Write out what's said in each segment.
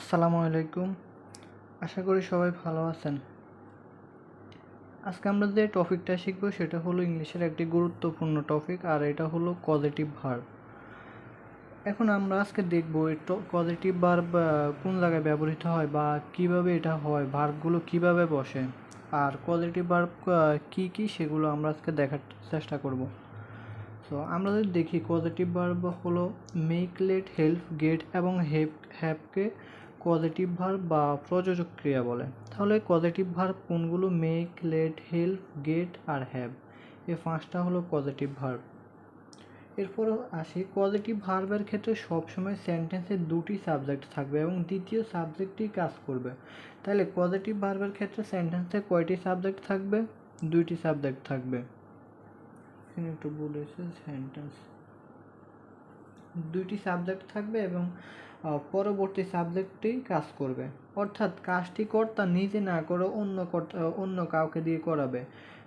আসসালামু আলাইকুম। আশা করি সবাই ভালো আছেন। আজকে আমরা যে টপিকটা শিখব সেটা হলো ইংলিশের একটি গুরুত্বপূর্ণ টপিক, আর এটা হলো পজিটিভ ভার্ব এখন আমরা আজকে দেখব এই পজিটিভ ভার্ব কোন জায়গায় ব্যবহৃত হয় বা কীভাবে এটা হয় ভার্বগুলো কীভাবে বসে, আর পজিটিভ ভার্ব কি কি সেগুলো আমরা আজকে দেখার চেষ্টা করব। সো আমরা যদি দেখি পজিটিভ ভার্ব হলো মেক লেট হেল্প গেট এবং হেপ হ্যাপকে পজিটিভ ভার্ব বা প্রযোজক ক্রিয়া বলে। তাহলে পজিটিভ ভার্ব কোনগুলো? মেক লেট হেল্প গেট আর হ্যাভ এই পাঁচটা হলো পজিটিভ ভার্ব এরপর আসি পজিটিভ ভার্বের ক্ষেত্রে সবসময় সেন্টেন্সে দুটি সাবজেক্ট থাকবে এবং দ্বিতীয় সাবজেক্টই কাজ করবে। তাহলে পজিটিভ ভার্বের ক্ষেত্রে সেন্টেন্সে কয়টি সাবজেক্ট থাকবে? দুইটি সাবজেক্ট থাকবে। এখানে একটু বলেছে সেন্টেন্স দুইটি সাবজেক্ট থাকবে এবং পরবর্তী সাবজেক্টটি কাজ করবে। অর্থাৎ কাজটি কর্তা নিজে না করে অন্য কর্তা, অন্য কাউকে দিয়ে করাবে।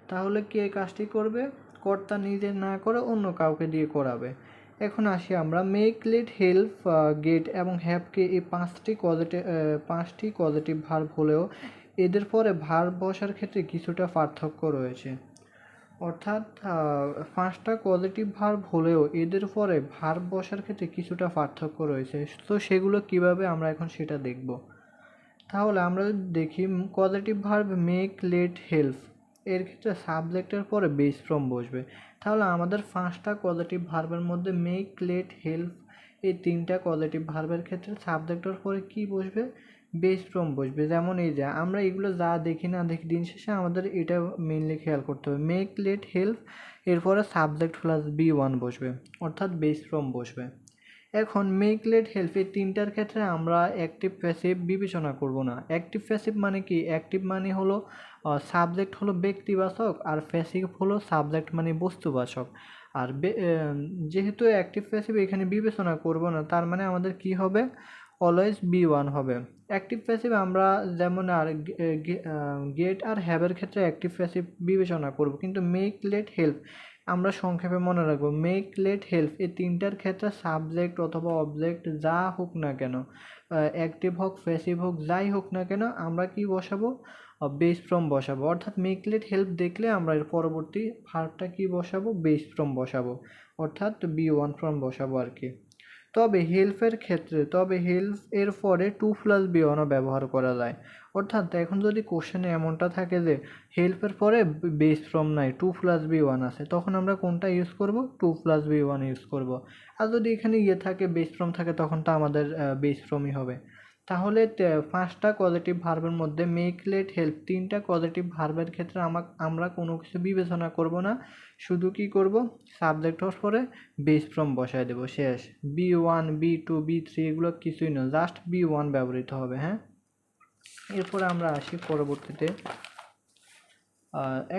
তাহলে কে কাজটি করবে? কর্তা নিজে না করে অন্য কাউকে দিয়ে করাবে। এখন আসি আমরা। মেক লেট হেল্প গেট এবং হ্যাপকে এই পাঁচটি পজিটিভ পাঁচটি পজিটিভ ভার্ব হলেও এদের পরে ভার্ব বসার ক্ষেত্রে কিছুটা পার্থক্য রয়েছে। অর্থাৎ পাঁচটা পজিটিভ ভার্ব হলেও এদের পরে ভার্ব বসার ক্ষেত্রে কিছুটা পার্থক্য রয়েছে। তো সেগুলো কীভাবে আমরা এখন সেটা দেখব? তাহলে আমরা যদি দেখি positive verb make let help এর ক্ষেত্রে সাবজেক্টের পরে বেস ফ্রম বসবে। তাহলে আমাদের পাঁচটা পজিটিভ ভার্বের মধ্যে মেক লেট হেল্প এই তিনটা পজিটিভ ভার্বের ক্ষেত্রে সাবজেক্টের পরে কি বসবে? বেস ফ্রম বসবে। যেমন এই যে, আমরা এগুলো যা দেখি না দেখি, দিন শেষে আমাদের এটা মেনলি খেয়াল করতে হবে। মেক লেট হেল্প এরপরে সাবজেক্ট প্লাস বি ওয়ান বসবে, অর্থাৎ বেস ফ্রম বসবে। এখন মেক লেট হেল্প এই তিনটার ক্ষেত্রে আমরা অ্যাক্টিভ প্যাসিভ বিবেচনা করব না। অ্যাক্টিভ প্যাসিভ মানে কি? অ্যাক্টিভ মানে হলো সাবজেক্ট হলো ব্যক্তিবাচক আর প্যাসিভ হলো সাবজেক্ট মানে বস্তুবাচক। আর যেহেতু অ্যাক্টিভ প্যাসিভ এখানে বিবেচনা করব না, তার মানে আমাদের কি হবে? অলওয়েজ বি ওয়ান হবে। অ্যাক্টিভ প্যাসিভ আমরা যেমন আর গেট আর হ্যাভের ক্ষেত্রে অ্যাক্টিভ প্যাসিভ বিবেচনা করব, কিন্তু মেক লেট হেল্প আমরা সংক্ষেপে মনে রাখব মেক লেট হেল্প এই তিনটার ক্ষেত্রে সাবজেক্ট অথবা অবজেক্ট যা হোক না কেন অ্যাক্টিভ হোক প্যাসিভ হোক, যাই হোক না কেন আমরা কি বসাবো? বেস ফ্রম বসাবো। অর্থাৎ মেক লেট হেল্প দেখলে আমরা এর পরবর্তী ভার্বটা কি বসাবো? বেস ফ্রম বসাবো। অর্থাৎ বি ওয়ান ফ্রম বসাবো আর কি। তবে হেল্পের ক্ষেত্রে, তবে হেল্প এর পরে টু প্লাস বি ওয়ানও ব্যবহার করা যায়। অর্থাৎ এখন যদি কোশ্চেনে এমনটা থাকে যে হেল্পের পরে বেস ফ্রম নাই টু প্লাস বি ওয়ান আছে, তখন আমরা কোনটা ইউজ করব? To plus B one use করব। আর যদি এখানে ইয়ে থাকে বেস ফ্রম থাকে, তখন তো আমাদের বেস ফ্রমই হবে। তাহলে পাঁচটা পজিটিভ ভার্বের মধ্যে মেক লেট হেল্প তিনটা পজিটিভ ভার্বের ক্ষেত্রে আমা আমরা কোনো কিছু বিবেচনা করব না। শুধু কি করব? সাবজেক্ট হওয়ার পরে বেস ফ্রম বসায় দেবো, শেষ। B one B two B three এগুলো কিছুই না জাস্ট বি ওয়ান ব্যবহৃত হবে হ্যাঁ? এরপরে আমরা আসি পরবর্তীতে।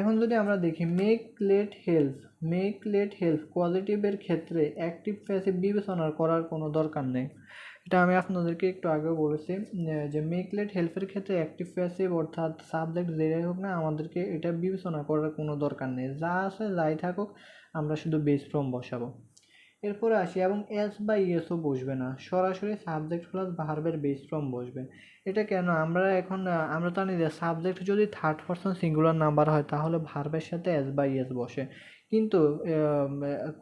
এখন যদি আমরা দেখি make let help make let help পজিটিভের ক্ষেত্রে অ্যাক্টিভ প্যাসিভ বিবেচনা করার কোনো দরকার নেই। এটা আমি আপনাদেরকে একটু আগেও বলেছি যে মেকলেট হেল্পের ক্ষেত্রে অ্যাক্টিভ প্যাসিভ অর্থাৎ সাবজেক্ট যেটাই হোক না, আমাদেরকে এটা বিবেচনা করার কোনো দরকার নেই। যা আছে যাই থাকুক, আমরা শুধু বেস ফ্রম বসাবো। এরপরে আসি, এবং এস বা ইএসও বসবে না। সরাসরি সাবজেক্ট প্লাস ভার্বের বেস ফ্রম বসবে। এটা কেন? আমরা এখন আমরা জানি যে সাবজেক্ট যদি থার্ড পারসন সিঙ্গুলার নাম্বার হয়, তাহলে ভার্বের সাথে এস বা ইএস বসে। কিন্তু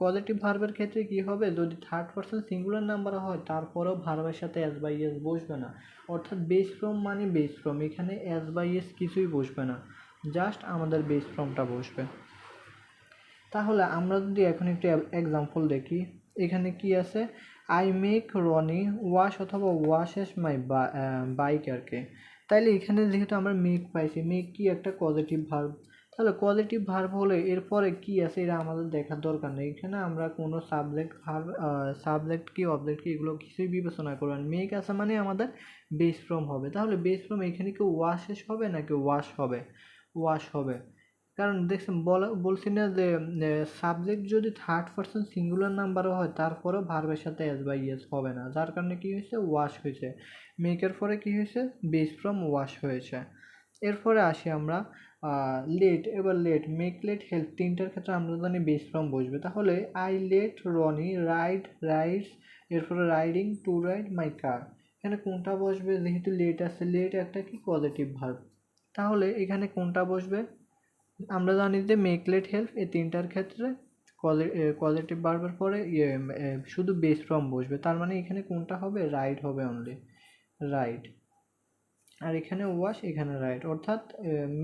পজিটিভ ভার্বের ক্ষেত্রে কি হবে? যদি থার্ড পারসন সিঙ্গুলার নাম্বার হয়, তারপরেও ভার্বের সাথে এস বাই এস বসবে না। অর্থাৎ বেস ফ্রম মানে বেস ফ্রম এখানে এস বাই এস কিছুই বসবে না। জাস্ট আমাদের বেস ফ্রমটা বসবে। তাহলে আমরা যদি এখন একটু এক্সাম্পল দেখি, এখানে কি আছে? আই মেক রনি ওয়াশ অথবা ওয়াশেস মাই বাইক আর কি। তাইলে এখানে যেহেতু আমরা মেক পাইছি মেক কি একটা পজিটিভ ভার্ব তাহলে কোয়ালিটিভ ভার্ব হলে এরপরে কি আছে এটা আমাদের দেখার দরকার নেই। এখানে আমরা কোনো সাবজেক্ট ভার্ব সাবজেক্ট কি অবজেক্ট কি এগুলো কিছুই বিবেচনা করবেন মেক আছে মানে আমাদের বেস ফ্রম হবে। তাহলে বেস ফ্রম এখানে কি ওয়াশেস হবে নাকি ওয়াশ হবে? ওয়াশ হবে। কারণ দেখছেন, বলা, বলছি না যে সাবজেক্ট যদি থার্ড পার্সন সিঙ্গুলার নাম্বারও হয়, তারপরেও ভার্বের সাথে এস বাই ইয়েস হবে না। যার কারণে কি হয়েছে? ওয়াশ হয়েছে। মেকের পরে কি হয়েছে? বেস ফ্রম ওয়াশ হয়েছে। এরপরে আসি আমরা লেট এবার লেট মেক লেট হেল্প তিনটার ক্ষেত্রে আমরা জানি বেস ফ্রম বসবে। তাহলে I let Rony ride rides এরপরে riding to ride my car এখানে কোনটা বসবে? যেহেতু লেট আছে লেট একটা কি? পজিটিভ ভার্ব তাহলে এখানে কোনটা বসবে? আমরা জানি যে মেক লেট হেল্প এই তিনটার ক্ষেত্রে পজিটিভ ভার্বের পরে ইয়ে শুধু বেস ফ্রম বসবে। তার মানে এখানে কোনটা হবে? রাইট হবে অনলি রাইট আর এখানে ওয়াশ এখানে রাইট অর্থাৎ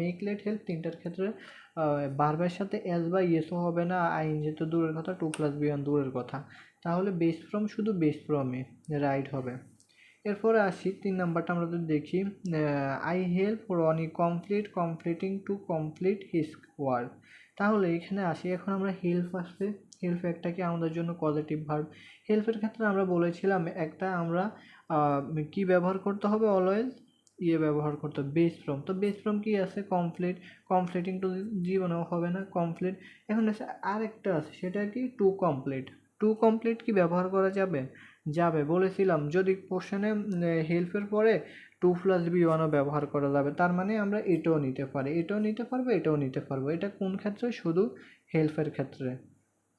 মেক লেট হেল্প তিনটার ক্ষেত্রে বারবার সাথে এস বা ইয়েসও হবে না। আইএনজি তো দূরের কথা টু প্লাস বিয়ন দূরের কথা। তাহলে বেস ফ্রম শুধু বেস ফ্রমে রাইট হবে। এরপরে আসি, তিন নাম্বারটা আমরা যদি দেখি I help Rony complete completing to complete his work তাহলে এখানে আসি, এখন আমরা হেল্প আসবে হেল্প একটা কি আমাদের জন্য পজিটিভ ভার্ব হেল্পের ক্ষেত্রে আমরা বলেছিলাম একটা আমরা কি ব্যবহার করতে হবে অলওয়েজ ইয়ে ব্যবহার করতে হবে বেস ফ্রম তো বেস ফ্রম কি আছে? কমপ্লিট কমপ্লিটিং টু জীবনেও হবে না কমপ্লিট এখন আছে আরেকটা আছে, সেটা কি? টু কমপ্লিট টু কমপ্লিট কি ব্যবহার করা যাবে? যাবে। বলেছিলাম, যদি কোশ্চেনে হেল্পের পরে টু প্লাস বি ওয়ানও ব্যবহার করা যাবে, তার মানে আমরা এটাও নিতে পারি। এটাও নিতে পারব, এটাও নিতে পারব। এটা কোন ক্ষেত্রে? শুধু হেল্পের ক্ষেত্রে।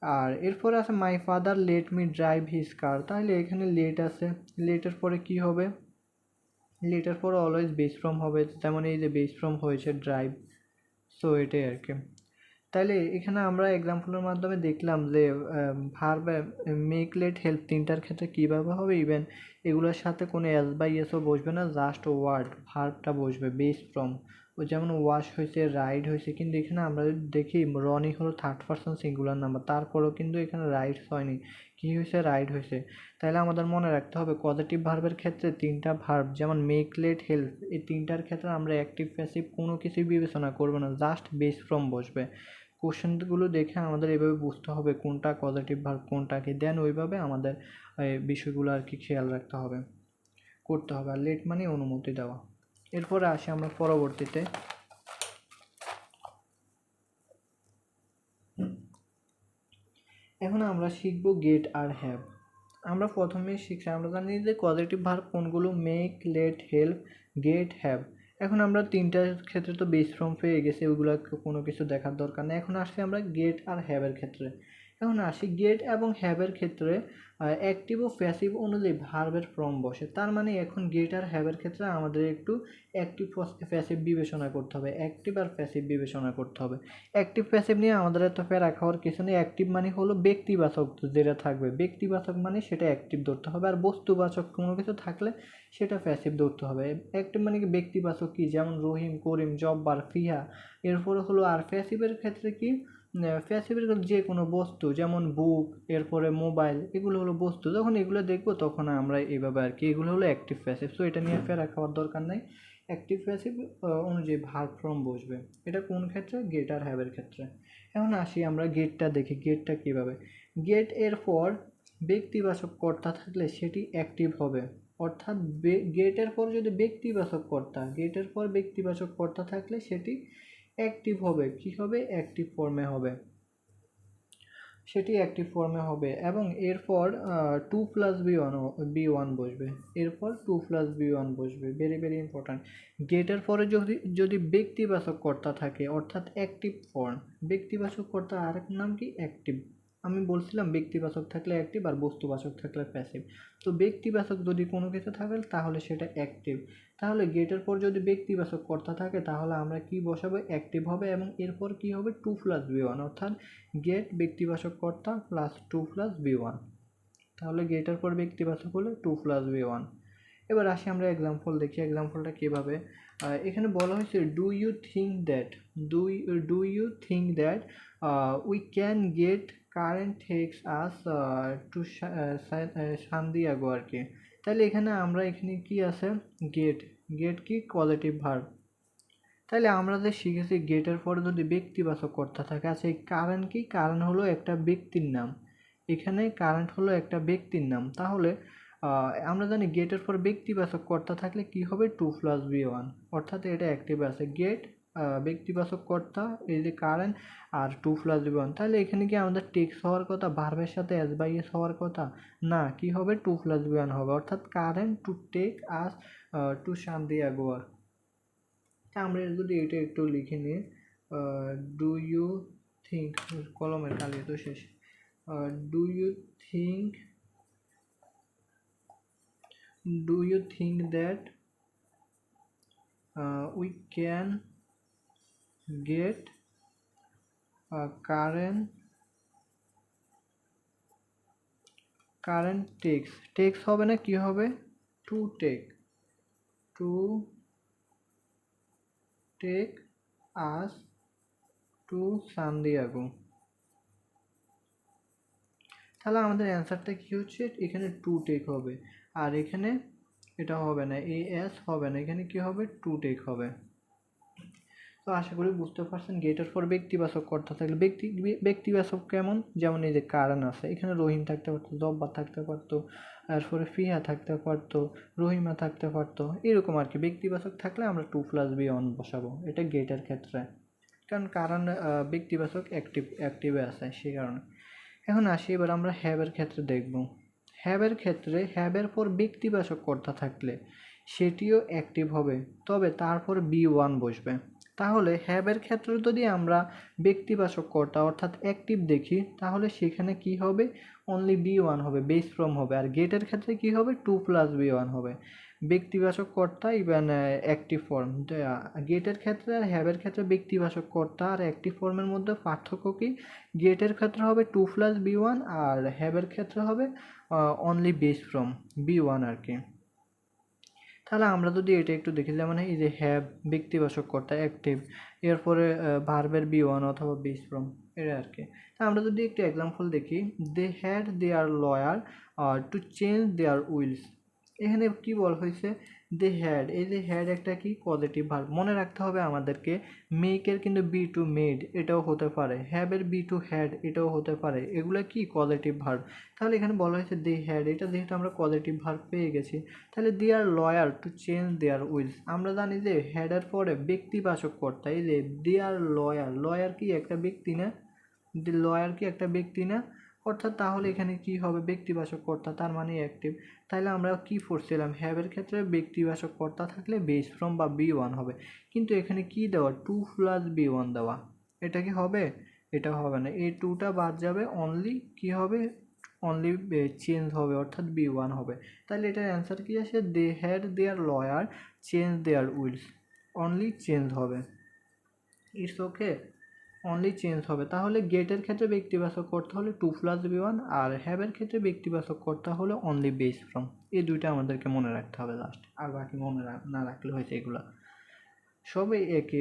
আর এরপর আছে my father let me drive his car তাহলে এখানে লেট আছে। লেটের পরে কি হবে? লেটের পরে অলওয়েজ বেস ফ্রম হবে। যেমন এই যে বেস ফ্রম হয়েছে ড্রাইভ সো এটাই আর কি তাইলে এখানে আমরা এক্সাম্পলের মাধ্যমে দেখলাম যে ভার্ব মেক লেট হেল্প তিনটার ক্ষেত্রে কীভাবে হবে? ইভেন এগুলোর সাথে কোনো এস বাই এসও বসবে না জাস্ট ওয়ার্ড ভার্বটা বসবে বেস ফ্রম ও যেমন ওয়াশ হয়েছে রাইড হয়েছে, কিন্তু এখানে আমরা দেখি রনি হলো থার্ড পার্সন সিঙ্গুলার নাম্বার তারপরেও কিন্তু এখানে রাইড হয়নি। কী হয়েছে? রাইড হয়েছে। তাহলে আমাদের মনে রাখতে হবে পজিটিভ ভার্বের ক্ষেত্রে তিনটা ভার্ব যেমন মেক লেট হেল্প এই তিনটার ক্ষেত্রে আমরা অ্যাক্টিভ প্যাসিভ কোনো কিছুই বিবেচনা করব না জাস্ট বেস ফ্রম বসবে। কোশ্চেনগুলো দেখে আমাদের এভাবে বুঝতে হবে কোনটা পজিটিভ ভার্ব কোনটা কি দেন, ওইভাবে আমাদের এই বিষয়গুলো আর কি খেয়াল রাখতে হবে, করতে হবে। আর লেট মানে অনুমতি দেওয়া। এরপরে আসি আমরা পরবর্তীতে। এখন আমরা শিখব গেট আর হ্যাভ আমরা প্রথমে শিখছি, আমরা জানি যে পজিটিভ ভার্ব কোনগুলো make let help get have এখন আমরা তিনটার ক্ষেত্রে তো বেস ফর্ম পেয়ে গেছি ওইগুলো কোনো কিছু দেখার দরকার নেই। এখন আসছি আমরা গেট আর হ্যাভের ক্ষেত্রে। এখন আসি গেট এবং হ্যাভের ক্ষেত্রে অ্যাক্টিভ ও প্যাসিভ অনুযায়ী ভার্বের ফর্ম বসে। তার মানে এখন গেট আর হ্যাভের ক্ষেত্রে আমাদের একটু অ্যাক্টিভ প্যাসিভ বিবেচনা করতে হবে। অ্যাক্টিভ আর প্যাসিভ বিবেচনা করতে হবে। অ্যাক্টিভ প্যাসিভ নিয়ে আমাদের এত ফেরা খাওয়ার কিছু নেই। অ্যাক্টিভ মানে হলো ব্যক্তিবাচক যেটা থাকবে। ব্যক্তিবাচক মানে সেটা অ্যাক্টিভ ধরতে হবে। আর বস্তুবাচক কোনো কিছু থাকলে সেটা প্যাসিভ ধরতে হবে। অ্যাক্টিভ মানে কি ব্যক্তিবাচক কী? যেমন রহিম, করিম, জব্বার ফিহা এরপরে হলো আর প্যাসিভের ক্ষেত্রে কি? যে কোনো বস্তু, যেমন বুক এরপরে মোবাইল এগুলো হলো বস্তু। যখন এগুলো দেখব তখন আমরা এইভাবে আর কি, এগুলো হলো অ্যাক্টিভ প্যাসিভ সো এটা নিয়ে ফেরা খাওয়ার দরকার নাই। অ্যাক্টিভ প্যাসিভ অনুযায়ী ভার্ব ফর্ম বসবে। এটা কোন ক্ষেত্রে? গেট আর হ্যাভের ক্ষেত্রে। এখন আসি আমরা গেটটা দেখি। গেটটা কীভাবে? গেটের পর ব্যক্তিবাচক কর্তা থাকলে সেটি অ্যাক্টিভ হবে। অর্থাৎ গেটের পর যদি ব্যক্তিবাচক কর্তা গেটের পর ব্যক্তিবাচক কর্তা থাকলে সেটি অ্যাক্টিভ হবে। কি হবে? অ্যাক্টিভ ফর্মে হবে। সেটি অ্যাক্টিভ ফর্মে হবে এবং এরপর to plus B one B one বসবে। এরপর টু প্লাস বি ওয়ান বসবে। ভেরি ভেরি ইম্পর্ট্যান্ট গেটের পরে যদি যদি ব্যক্তিবাচক কর্তা থাকে, অর্থাৎ অ্যাক্টিভ ফর্ম ব্যক্তিবাচক কর্তা আরেক নাম কি? অ্যাক্টিভ আমি বলছিলাম ব্যক্তিবাচক থাকলে অ্যাক্টিভ আর বস্তুবাচক থাকলে প্যাসিভ তো ব্যক্তিবাচক যদি কোনো কিছু থাকে, তাহলে সেটা অ্যাক্টিভ তাহলে গেটের পর যদি ব্যক্তিবাচক কর্তা থাকে, তাহলে আমরা কি বসাবো? অ্যাক্টিভ হবে এবং এরপর কি হবে? টু প্লাস বি ওয়ান অর্থাৎ গেট ব্যক্তিবাচক কর্তা plus to plus V one তাহলে গেটের পর ব্যক্তিবাচক হলে টু প্লাস বি ওয়ান এবার আসি আমরা এক্সাম্পল দেখি এক্সাম্পলটা কীভাবে। এখানে বলা হয়েছে do you think that do do you think that we can get Karen to take us to San Diego আর কি। তাহলে এখানে আমরা এখানে কি আছে? গেট গেট কি? কোয়ালিটিভ ভার্ব তাহলে আমরা যে শিখেছি গেটের পরে যদি ব্যক্তিবাচক কর্তা থাকে আছে এই কারেন্ট কি? কারণ হলো একটা ব্যক্তির নাম। এখানে কারেন্ট হলো একটা ব্যক্তির নাম। তাহলে আমরা জানি গেটের পর ব্যক্তিবাচক কর্তা থাকলে কি হবে? টু প্লাস বি ওয়ান অর্থাৎ এটা অ্যাক্টিভ আছে। গেট ব্যক্তিবাচক কর্তা, এই যে কারেন্ট আর টু প্লাস ওয়ান তাহলে এখানে কি আমাদের টেক্স হওয়ার কথা ভার্বের সাথে এস বাই এস হওয়ার কথা? না, কি হবে? টু প্লাস ওয়ান হবে। অর্থাৎ current to take us to শান্তি আগোয়ার আমরা যদি এটা একটু লিখে নিই ডু ইউ থিঙ্ক কলমের কালি তো শেষ। Do you think do you think that we can get current current takes. Takes হবে না, কি হবে? To take. To take us to San Diego. তাহলে আমাদের অ্যান্সারটা কি হচ্ছে? এখানে টু টেক হবে। আর এখানে এটা হবে না, এ এস হবে না, এখানে কি হবে? টু টেক হবে। তো আশা করি বুঝতে পারছেন গেটের পর ব্যক্তিবাচক কর্তা থাকলে, ব্যক্তি, ব্যক্তিবাচক কেমন? যেমন এই যে কারণ আছে, এখানে রহিম থাকতে পারতো, জব্বার থাকতে পারতো এরপরে ফিহা থাকতে পারতো, রহিমা থাকতে পারতো, এরকম আর কি। ব্যক্তিবাচক থাকলে আমরা টু প্লাস বি অন বসাবো, এটা গেটের ক্ষেত্রে। কারণ কারণ ব্যক্তিবাচক অ্যাক্টিভ অ্যাক্টিভে আছে সেই কারণে। এখন আসি, এবার আমরা হ্যাবের ক্ষেত্রে দেখব। হ্যাবের ক্ষেত্রে হ্যাবের পর ব্যক্তিবাচক কর্তা থাকলে, সেটিও অ্যাক্টিভ হবে, তবে তারপর বি ওয়ান বসবে। তাহলে হ্যাবের ক্ষেত্রে যদি আমরা ব্যক্তিবাচক কর্তা অর্থাৎ অ্যাক্টিভ দেখি, তাহলে সেখানে কি হবে? অনলি বি ওয়ান হবে বেস ফ্রম হবে। আর গেটের ক্ষেত্রে কি হবে? টু প্লাস বি ওয়ান হবে। ব্যক্তিবাচক কর্তা ইভেন অ্যাক্টিভ ফর্ম গেটের ক্ষেত্রে আর হ্যাবের ক্ষেত্রে ব্যক্তিবাচক কর্তা আর অ্যাক্টিভ ফর্মের মধ্যে পার্থক্য কি? গেটের ক্ষেত্রে হবে টু প্লাস বি ওয়ান আর হ্যাবের ক্ষেত্রে হবে only base form V one আর কি। তাহলে আমরা যদি এটা একটু দেখি, যেমন এই যে হ্যাভ ব্যক্তিবাচক কর্তা অ্যাক্টিভ এরপরে ভার্বের বি ওয়ান অথবা বি ফ্রম এটা আর কি। তা আমরা যদি একটু এক্সাম্পল দেখি they had their lawyer to change their wills এখানে কি বল হয়েছে? দে হ্যাড এই যে হ্যাড একটা কি? পজিটিভ ভার্ব মনে রাখতে হবে আমাদেরকে মেকের কিন্তু বি টু মেড এটাও হতে পারে। হ্যাবের বি টু হ্যাড এটাও হতে পারে। এগুলো কি? পজিটিভ ভার্ব তাহলে এখানে বলা হয়েছে দে হ্যাড এটা যেহেতু আমরা পজিটিভ ভার্ব পেয়ে গেছি, তাহলে their lawyer to change their wills আমরা জানি যে হ্যাডের পরে ব্যক্তিবাচক কর্তা, এই যে দে আর লয়ার লয়ার কি একটা ব্যক্তি না? লয়ার কি একটা ব্যক্তি না? অর্থাৎ তাহলে এখানে কি হবে? ব্যক্তিবাচক কর্তা, তার মানে অ্যাক্টিভ তাহলে আমরা কি পড়ছিলাম হ্যাবের ক্ষেত্রে ব্যক্তিবাচক কর্তা থাকলে বেস ফ্রম বা বি ওয়ান হবে। কিন্তু এখানে কি দেওয়া? টু প্লাস বি ওয়ান দেওয়া। এটা কি হবে? এটা হবে না। এই টুটা বাদ যাবে অনলি কি হবে? অনলি চেঞ্জ হবে, অর্থাৎ বি ওয়ান হবে। তাহলে এটার অ্যান্সার কি আসে? They had their lawyer change their wills only change হবে। ইটস ওকে অনলি চেঞ্জ হবে। তাহলে গেটের ক্ষেত্রে ব্যক্তিবাচক করতে হলে টু প্লাস বি ওয়ান আর হ্যাবের ক্ষেত্রে ব্যক্তিবাচক করতে হলে অনলি বেস ফ্রম এই দুইটা আমাদেরকে মনে রাখতে হবে লাস্ট আর বাকি মনে না রাখলে হয়েছে এগুলো। সবই একে,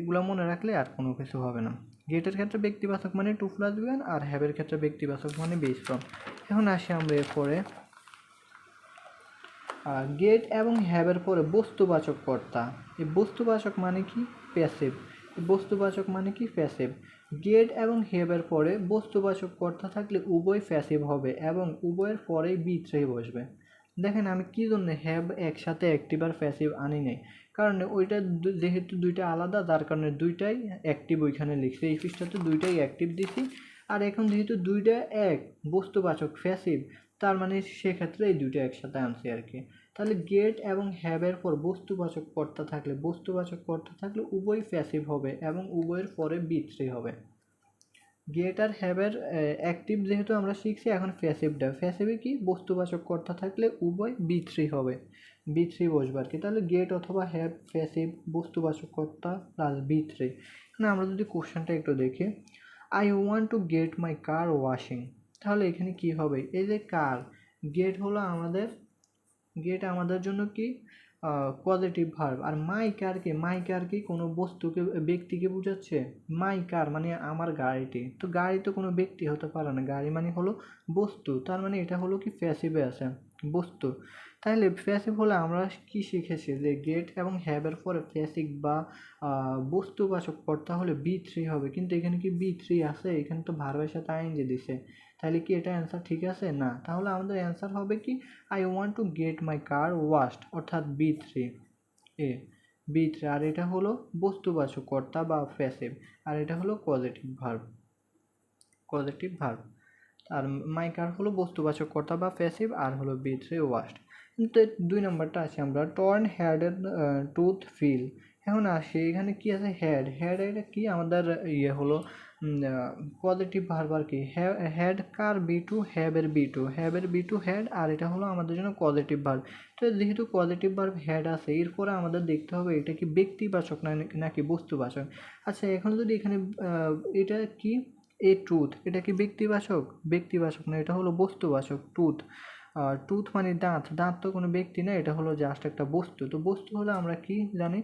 এগুলো মনে রাখলে আর কোনো কিছু হবে না। গেটের ক্ষেত্রে ব্যক্তিবাচক মানে টু প্লাস বি ওয়ান আর হ্যাবের ক্ষেত্রে ব্যক্তিবাচক মানে বেস ফ্রম এখন আসি আমরা এরপরে। গেট এবং হ্যাবের পরে বস্তুবাচক কর্তা। এই বস্তুবাচক মানে কি? প্যাসিভ বস্তুবাচক মানে কি? প্যাসিভ গেট এবং হেবের পরে বস্তুবাচক কর্তা থাকলে উভয় প্যাসিভ হবে এবং উভয়ের পরেই বি থ্রি বসবে। দেখেন আমি কী জন্য হ্যাব একসাথে অ্যাক্টিভ আর প্যাসিভ আনি নাই? কারণ ওইটা যেহেতু দুইটা আলাদা, যার কারণে দুইটাই অ্যাক্টিভ ওইখানে লিখছি। এই পৃষ্ঠাতে দুইটাই অ্যাক্টিভ দিছি। আর এখন যেহেতু দুইটা এক বস্তুবাচক প্যাসিভ তার মানে সেক্ষেত্রে এই দুইটা একসাথে আনছি আর কি। তাহলে গেট এবং হ্যাবের পর বস্তুবাচক কর্তা থাকলে, বস্তুবাচক কর্তা থাকলে উভয় প্যাসিভ হবে এবং উভয়ের পরে বি থ্রি হবে। গেট আর হ্যাবের অ্যাক্টিভ যেহেতু আমরা শিখছি, এখন প্যাসিভটা প্যাসিভে কি? বস্তুবাচক কর্তা থাকলে উভয় বি থ্রি হবে বি থ্রি কি। তাহলে গেট অথবা হ্যাব প্যাসিভ বস্তুবাচক কর্তা প্লাস বি থ্রি এখানে আমরা যদি কোশ্চেনটা একটু দেখি। I want to get my car washing তাহলে এখানে কি হবে? এই যে কার গেট হলো আমাদের গেট আমাদের জন্য কি পজিটিভ ভার্ব আর মাই কার কি? মাই কার কি কোনো বস্তুকে, ব্যক্তিকে বোঝাচ্ছে? মাই কার মানে আমার গাড়িটি। তো গাড়ি তো কোনো ব্যক্তি হতে পারে না। গাড়ি মানে হলো বস্তু। তার মানে এটা হলো কি প্যাসিভে আছে। বস্তু। তাহলে প্যাসিভ হলে আমরা কি শিখেছি? যে গেট এবং হ্যাবের পরে প্যাসিভ বা বস্তুবাচক কর্তা হলে বি থ্রি হবে। কিন্তু এখানে কি বি থ্রি আছে? এখানে তো ভার্বের সাথে আইনজি দিছে। তাহলে কি এটা অ্যান্সার ঠিক আছে? না। তাহলে আমাদের অ্যান্সার হবে কি? I want to get my car washed অর্থাৎ বি থ্রি এ বি থ্রি আর এটা হলো বস্তুবাচক কর্তা বা প্যাসিভ আর এটা হলো পজিটিভ ভার্ব পজিটিভ ভার্ব আর মাই কার হলো বস্তুবাচক কর্তা বা প্যাসিভ আর হলো বি থ্রি ওয়াশড কিন্তু দুই নম্বরটা আছে আমরা টর্ন হেডের টুথ ফিল এখন আসি, এখানে কি আছে হেড হেড এটা কি আমাদের ইয়ে হলো পজিটিভ ভার্ব আর কি? হেড কার বি টু হ্যাবের বি টু হ্যাবের বি টু হেড আর এটা হলো আমাদের জন্য পজিটিভ ভার্ব তো যেহেতু পজিটিভ ভার্ব হেড আছে, এরপরে আমাদের দেখতে হবে এটা কি ব্যক্তিবাচক না, নাকি বস্তুবাচক। আচ্ছা এখন যদি এখানে এটা কি এ ট্রুথ এটা কি ব্যক্তিবাচক? ব্যক্তিবাচক না, এটা হলো বস্তুবাচক ট্রুথ টুথ মানে দাঁত দাঁত তো কোনো ব্যক্তি না, এটা হলো জাস্ট একটা বস্তু। তো বস্তু হলে আমরা কি জানি?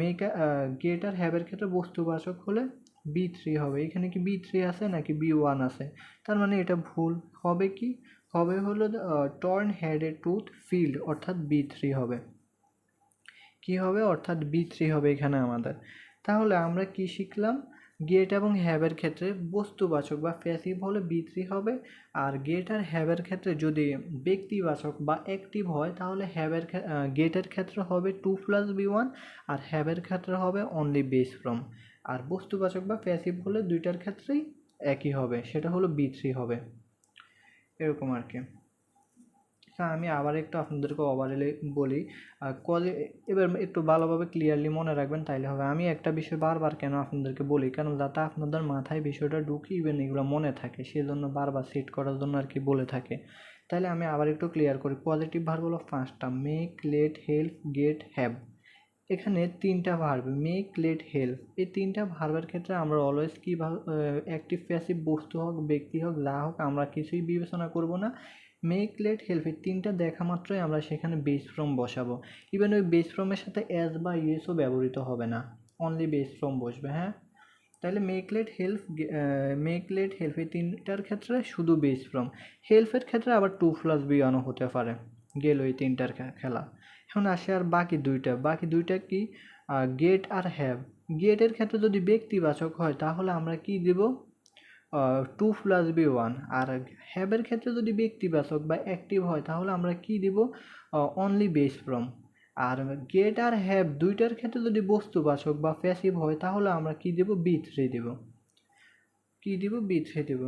মেক গেট আর হ্যাবের ক্ষেত্রে বস্তুবাচক হলে বি থ্রি হবে। এখানে কি বি থ্রি আছে নাকি বি ওয়ান আছে? তার মানে এটা ভুল। হবে কি? হবে হলো torn had a tooth filled অর্থাৎ বি থ্রি হবে। কি হবে? অর্থাৎ বি থ্রি হবে এখানে আমাদের। তাহলে আমরা কি শিখলাম? গেট এবং হ্যাবের ক্ষেত্রে বস্তুবাচক বা প্যাসিভ হলে বি থ্রি হবে। আর গেট আর হ্যাবের ক্ষেত্রে যদি ব্যক্তিবাচক বা অ্যাক্টিভ হয়, তাহলে হ্যাবের গেটের ক্ষেত্রে হবে টু প্লাস বি ওয়ান আর হ্যাবের ক্ষেত্রে হবে অনলি বেস ফ্রম আর বস্তুবাচক বা প্যাসিভ হলে দুইটার ক্ষেত্রেই একই হবে, সেটা হলো বি থ্রি হবে। এরকম আর কি। হ্যাঁ আমি আবার একটু আপনাদেরকে ওভারঅলে বলি। কলে এবার একটু ভালোভাবে ক্লিয়ারলি মনে রাখবেন, তাইলে হবে। আমি একটা বিষয় বারবার কেন আপনাদেরকে বলি? কেন যাতে আপনাদের মাথায় বিষয়টা ঢুকি ইভেন এগুলো মনে থাকে সেই জন্য বারবার সেট করার জন্য আর কি বলে থাকে। তাহলে আমি আবার একটু ক্লিয়ার করি। পজিটিভ ভার্ব হলো পাঁচটা make let help get have এখানে তিনটা ভার্ব মেক লেট হেল্প এই তিনটা ভার্বের ক্ষেত্রে আমরা অলওয়েজ কি অ্যাক্টিভ প্যাসিভ বস্তু হোক, ব্যক্তি হোক, যা হোক, আমরা কিছুই বিবেচনা করব না। মেক লেট হেল্প এই তিনটা দেখা মাত্রই আমরা সেখানে বেস ফ্রম বসাবো। ইভেন ওই বেস ফ্রমের সাথে অ্যাজ বা ইয়েসও ব্যবহৃত হবে না। অনলি বেস ফ্রম বসবে হ্যাঁ? তাহলে make let help make let help এই তিনটার ক্ষেত্রে শুধু বেস ফ্রম হেল্পের ক্ষেত্রে আবার টু প্লাস বি ওয়ানও হতে পারে। গেল এই তিনটার খেলা। এখন আসে আর বাকি দুইটা। বাকি দুইটা কি? গেট আর হ্যাভ গেটের ক্ষেত্রে যদি ব্যক্তিবাচক হয়, তাহলে আমরা কি দেব? টু প্লাস বি ওয়ান আর হ্যাবের ক্ষেত্রে যদি ব্যক্তিবাচক বা অ্যাক্টিভ হয়, তাহলে আমরা কি দিব? অনলি বেস ফ্রম আর গেট আর হ্যাভ দুইটার ক্ষেত্রে যদি বস্তুবাচক বা প্যাসিভ হয়, তাহলে আমরা কি দেব? বি থ্রি দেব। কি দিব? বি থ্রি দেব।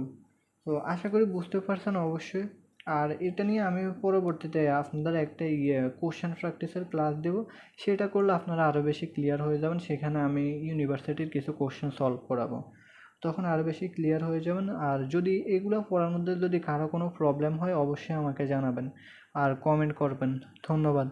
তো আশা করি বুঝতে পারছেন অবশ্যই। আর এটা নিয়ে আমি পরবর্তীতে আপনাদের একটা ইয়ে কোশ্চেন প্র্যাকটিসের ক্লাস দেব। সেটা করলে আপনারা আরও বেশি ক্লিয়ার হয়ে যাবেন। সেখানে আমি ইউনিভার্সিটির কিছু কোশ্চেন সলভ করাবো। তখন আরও বেশি ক্লিয়ার হয়ে যাবেন। আর যদি এগুলো পড়ার মধ্যে যদি কারও কোনো প্রবলেম হয়, অবশ্যই আমাকে জানাবেন। আর কমেন্ট করবেন। ধন্যবাদ।